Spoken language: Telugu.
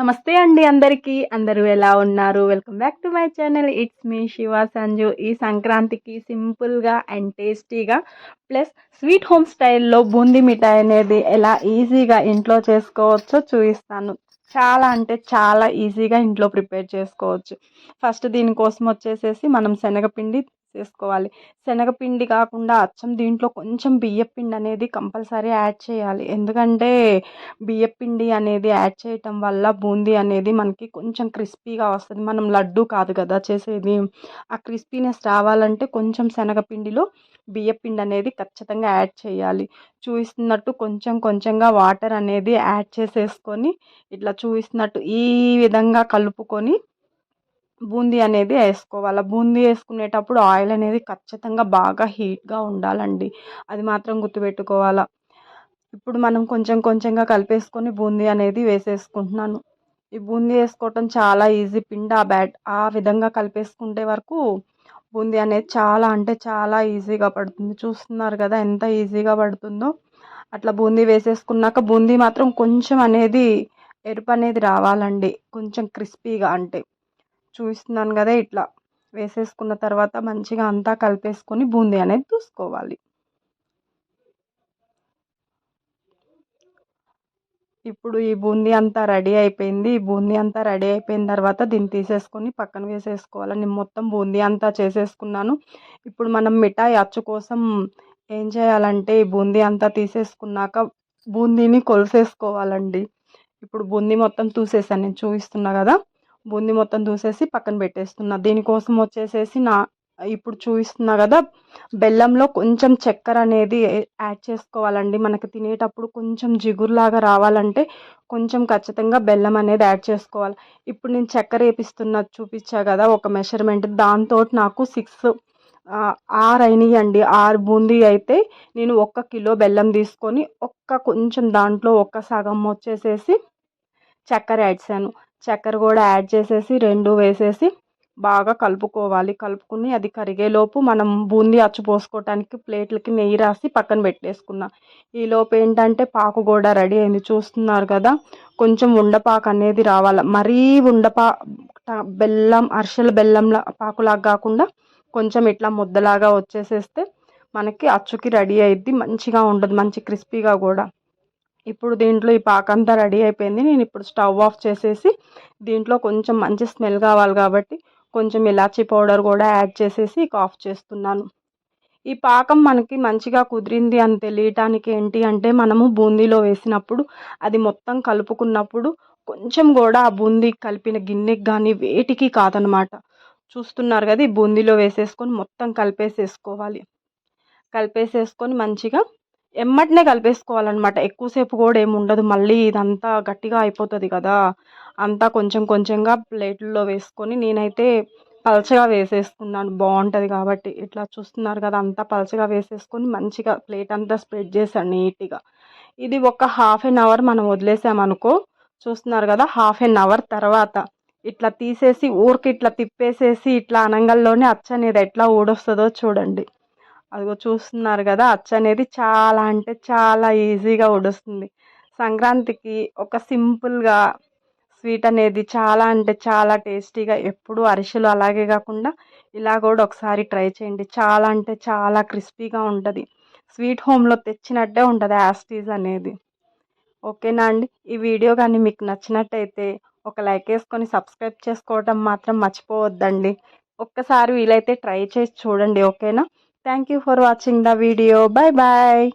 నమస్తే అండి అందరికీ. అందరూ ఎలా ఉన్నారు? Welcome back to my channel it's me Shiva Sanju ఈ సంక్రాంతికి సింపుల్గా అండ్ టేస్టీగా ప్లస్ స్వీట్ హోమ్ స్టైల్లో బూందీ మిఠాయి అనేది ఎలా ఈజీగా ఇంట్లో చేసుకోవచ్చో చూపిస్తాను. చాలా అంటే చాలా ఈజీగా ఇంట్లో ప్రిపేర్ చేసుకోవచ్చు. ఫస్ట్ దీనికోసం వచ్చేసేసి మనం శనగపిండి చేసుకోవాలి శనగపిండి కాకుండా అచ్చం దీంట్లో కొంచెం బియ్యపిండి అనేది కంపల్సరీ యాడ్ చేయాలి. ఎందుకంటే బియ్యపిండి అనేది యాడ్ చేయటం వల్ల బూందీ అనేది మనకి కొంచెం క్రిస్పీగా వస్తుంది. మనం లడ్డు కాదు కదా చేసేది. ఆ క్రిస్పీనెస్ రావాలంటే కొంచెం శనగపిండిలో బియ్యపిండి అనేది ఖచ్చితంగా యాడ్ చేయాలి. చూపిస్తున్నట్టు కొంచెం కొంచెంగా వాటర్ అనేది యాడ్ చేసేసుకొని ఇట్లా చూపిస్తున్నట్టు ఈ విధంగా కలుపుకొని బూందీ అనేది వేసుకోవాలి. బూందీ వేసుకునేటప్పుడు ఆయిల్ అనేది ఖచ్చితంగా బాగా హీట్గా ఉండాలండి. అది మాత్రం గుర్తుపెట్టుకోవాలా. ఇప్పుడు మనం కొంచెం కొంచెంగా కలిపేసుకొని బూందీ అనేది వేసేసుకుంటున్నాను. ఈ బూందీ వేసుకోవటం చాలా ఈజీ పిండి. ఆ బ్యాట్ ఆ విధంగా కలిపేసుకుంటే వరకు బూందీ అనేది చాలా అంటే చాలా ఈజీగా పడుతుంది. చూస్తున్నారు కదా ఎంత ఈజీగా పడుతుందో. అట్లా బూందీ వేసేసుకున్నాక బూందీ మాత్రం కొంచెం అనేది ఎరుపు అనేది రావాలండి. కొంచెం క్రిస్పీగా అంటే. చూపిస్తున్నాను కదా ఇట్లా. వేసేసుకున్న తర్వాత మంచిగా అంతా కలిపేసుకొని బూందీ అనేది చూసుకోవాలి ఇప్పుడు ఈ బూందీ అంతా రెడీ అయిపోయింది. ఈ బూందీ అంతా రెడీ అయిపోయిన తర్వాత దీన్ని తీసేసుకొని పక్కన వేసేసుకోవాలి. నేను మొత్తం బూందీ అంతా చేసేసుకున్నాను. ఇప్పుడు మనం మిఠాయి అచ్చు కోసం ఏం చేయాలంటే ఈ బూందీ అంతా తీసేసుకున్నాక బూందీని కొలిసేసుకోవాలండి. ఇప్పుడు బూందీ మొత్తం చూసేసాను నేను చూపిస్తున్నా కదా. బూందీ మొత్తం దూసేసి పక్కన పెట్టేస్తున్నా. దీనికోసం వచ్చేసేసి నా ఇప్పుడు చూపిస్తున్నా కదా బెల్లంలో కొంచెం చక్కెర అనేది యాడ్ చేసుకోవాలండి. మనకి తినేటప్పుడు కొంచెం జిగురులాగా రావాలంటే కొంచెం ఖచ్చితంగా బెల్లం అనేది యాడ్ చేసుకోవాలి. ఇప్పుడు నేను చక్కెర వేపిస్తున్నా చూపించా కదా ఒక మెషర్మెంట్. దాంతో నాకు సిక్స్ ఆరు అయినాయండి. ఆరు బూందీ అయితే నేను ఒక్క కిలో బెల్లం తీసుకొని ఒక్క కొంచెం దాంట్లో ఒక్క సగం వచ్చేసేసి చక్కెర యాడ్సాను చక్కెర కూడా యాడ్ చేసేసి రెండు వేసేసి బాగా కలుపుకోవాలి. కలుపుకుని అది కరిగేలోపు మనం బూందీ అచ్చు పోసుకోవటానికి ప్లేట్లకి నెయ్యి రాసి పక్కన పెట్టేసుకున్నా. ఈలోపు ఏంటంటే పాకు కూడా రెడీ అయింది. చూస్తున్నారు కదా కొంచెం ఉండపాకు అనేది రావాలి. మరీ ఉండపా బెల్లం అరిసెల బెల్లంలా పాకులాగా కాకుండా కొంచెం ఇట్లా ముద్దలాగా వచ్చేసేస్తే మనకి అచ్చుకి రెడీ అయ్యిద్ది మంచిగా ఉంటుంది మంచి క్రిస్పీగా కూడా. ఇప్పుడు దీంట్లో ఈ పాకంతా రెడీ అయిపోయింది. నేను ఇప్పుడు స్టవ్ ఆఫ్ చేసేసి దీంట్లో కొంచెం మంచి స్మెల్ కావాలి కాబట్టి కొంచెం ఇలాచీ పౌడర్ కూడా యాడ్ చేసేసి ఆఫ్ చేస్తున్నాను. ఈ పాకం మనకి మంచిగా కుదిరింది అని తెలియటానికి ఏంటి అంటే మనము బూందీలో వేసినప్పుడు అది మొత్తం కలుపుకున్నప్పుడు కొంచెం కూడా ఆ బూందీ కలిపిన గిన్నెకి కానీ వేటికి కాదనమాట. చూస్తున్నారు కదా ఈ బూందీలో వేసేసుకొని మొత్తం కలిపేసేసుకోవాలి. కలిపేసేసుకొని మంచిగా ఎమ్మటనే కలిపేసుకోవాలన్నమాట. ఎక్కువసేపు కూడా ఏమి ఉండదు. మళ్ళీ ఇదంతా గట్టిగా అయిపోతుంది కదా. అంతా కొంచెం కొంచెంగా ప్లేట్లో వేసుకొని నేనైతే పలచగా వేసేసుకున్నాను. బాగుంటుంది కాబట్టి. ఇట్లా చూస్తున్నారు కదా అంతా పలచగా వేసేసుకొని మంచిగా ప్లేట్ అంతా స్ప్రెడ్ చేశాను నీట్గా. ఇది ఒక హాఫ్ అన్ అవర్ మనం వదిలేసామనుకో చూస్తున్నారు కదా హాఫ్ అన్ అవర్ తర్వాత ఇట్లా తీసేసి ఊరికి ఇట్లా తిప్పేసేసి ఇట్లా అనంగల్లోనే అచ్చ అనేది ఎట్లా ఊడొస్తుందో చూడండి. అదిగో చూస్తున్నారు కదా అచ్చు అనేది చాలా అంటే చాలా ఈజీగా ఉడుస్తుంది సంక్రాంతికి ఒక సింపుల్గా స్వీట్ అనేది చాలా అంటే చాలా టేస్టీగా ఎప్పుడు అరిసెలు అలాగే కాకుండా ఇలా కూడా ఒకసారి ట్రై చేయండి. చాలా అంటే చాలా క్రిస్పీగా ఉంటుంది. స్వీట్ హోమ్లో తెచ్చినట్టే ఉంటుంది యాస్టీజ్ అనేది. ఓకేనా అండి? ఈ వీడియో కానీ మీకు నచ్చినట్టయితే ఒక లైక్ వేసుకొని సబ్స్క్రైబ్ చేసుకోవడం మాత్రం మర్చిపోవద్దండి. ఒక్కసారి వీలైతే ట్రై చేసి చూడండి ఓకేనా? Thank you for watching the video. Bye bye.